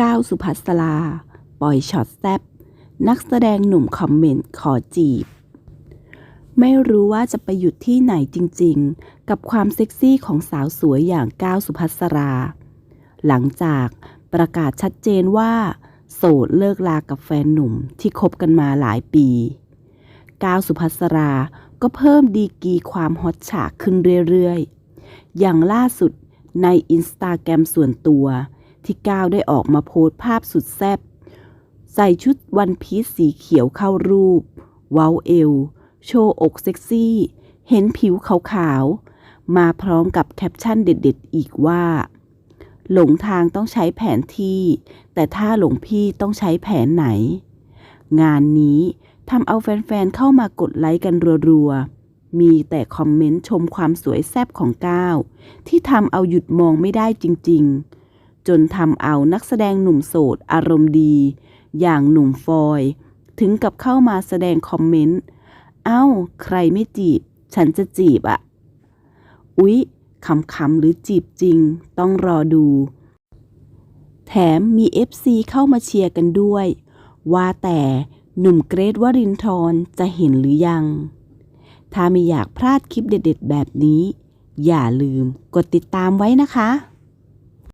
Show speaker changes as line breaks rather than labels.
ก้าวสุภัสรา ปล่อยช็อตแซบนักแสดงหนุ่มคอมเมนต์ขอจีบ ไม่รู้ว่าจะไปหยุดที่ไหนจริงๆ กับความเซ็กซี่ของสาวสวยอย่างก้าวสุภัสรา หลังจากประกาศชัดเจนว่า โสดเลิกลากับแฟนหนุ่มที่คบกันมาหลายปี ก้าวสุภัสราก็เพิ่มดีกีความฮอตฉากขึ้นเรื่อยๆ อย่างล่าสุดในอินสตาแกรมส่วนตัว ที่ก้าวได้ออกมาโพสภาพสุดแซ่บใส่ชุดวันพีซสีเขียวเข้ารูป เว้าเอว โชว์อกเซ็กซี่ เห็นผิวขาวๆ มาพร้อมกับแคปชั่นเด็ดๆ อีกว่า หลงทางต้องใช้แผนที่ แต่ถ้าหลงพี่ต้องใช้แผนไหน งานนี้ทำเอาแฟนๆ เข้ามากดไลค์กันรัวๆ มีแต่คอมเมนต์ชมความสวยแซ่บของก้าวที่ทำเอาหยุดมองไม่ได้จริงๆ จนทำเอานักแสดงหนุ่มโสดอารมณ์ดี อย่างหนุ่มฟอย ถึงกับเข้ามาแสดงคอมเมนต์ เอ้า ใครไม่จีบ ฉันจะจีบอะอุ๊ยคำๆหรือจีบจริง ต้องรอดู แถมมี FC เข้ามาเชียร์กันด้วย ว่าแต่หนุ่มเกรทวรินทร์จะเห็นหรือยัง ถ้าไม่อยากพลาดคลิปเด็ดๆ แบบนี้ อย่าลืมกดติดตามไว้นะคะ